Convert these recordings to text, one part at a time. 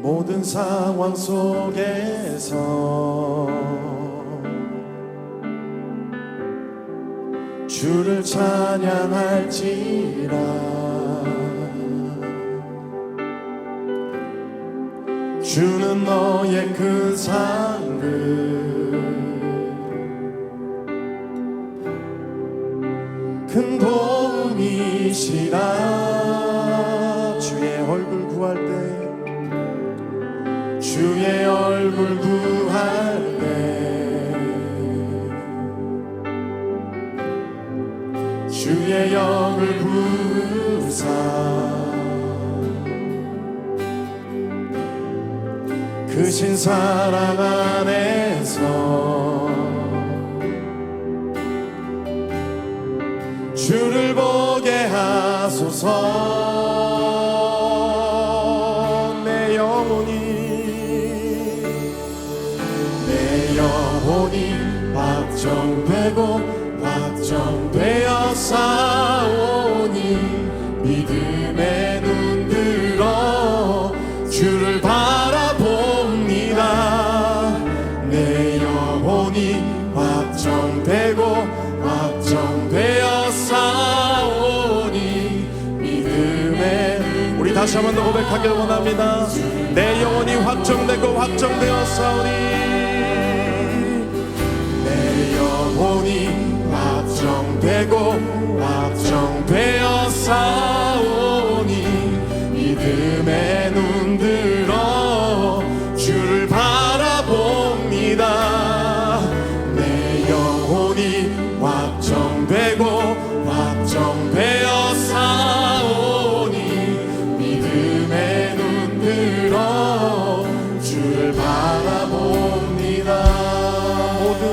모든 상황 속에서 주를 찬양할지라. 주는 너의 그 상급. 큰 도움이시라 주의 얼굴 때 주의 영을 부사. 크신 사랑 안에서 주를 보게 하소서. 내 영혼이 확정되고 확정되어 싸우니 믿음의 눈 들어 주를 바라봅니다. 내 영혼이 확정되고 확정되어 싸우니 믿음의 우리 다시 한 번 더 고백하길 원합니다. 내 영혼이 확정되고 확정되어 싸우니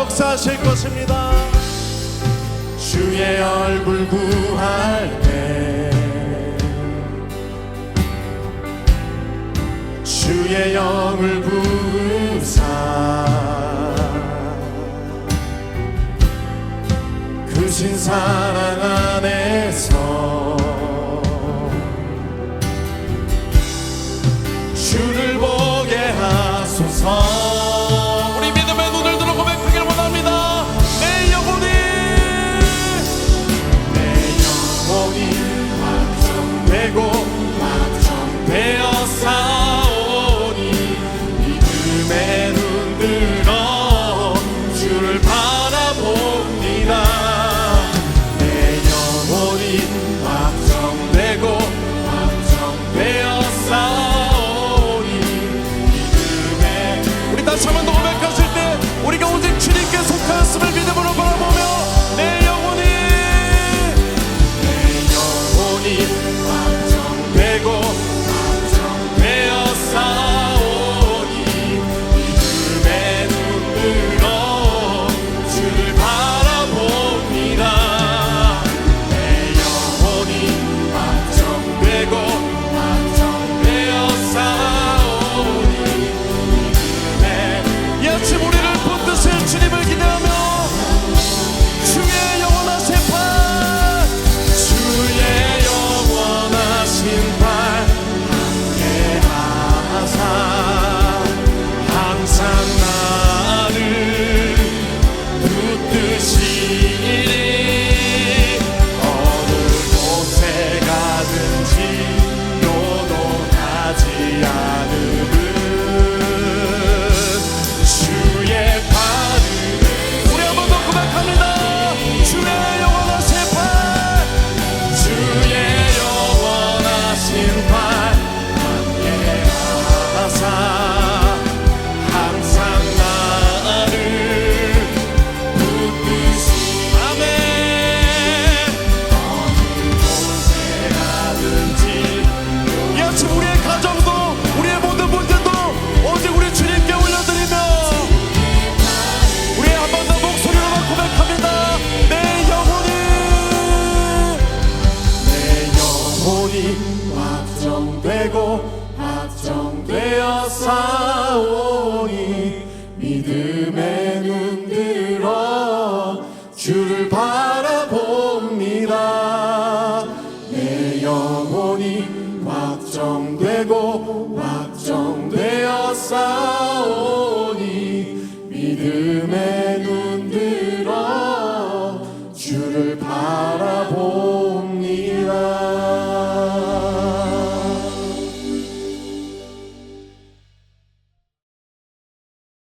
역사하실 것입니다. 주의 얼굴 구할 때 주의 영을 부사 크신 사랑 안 되어 사오.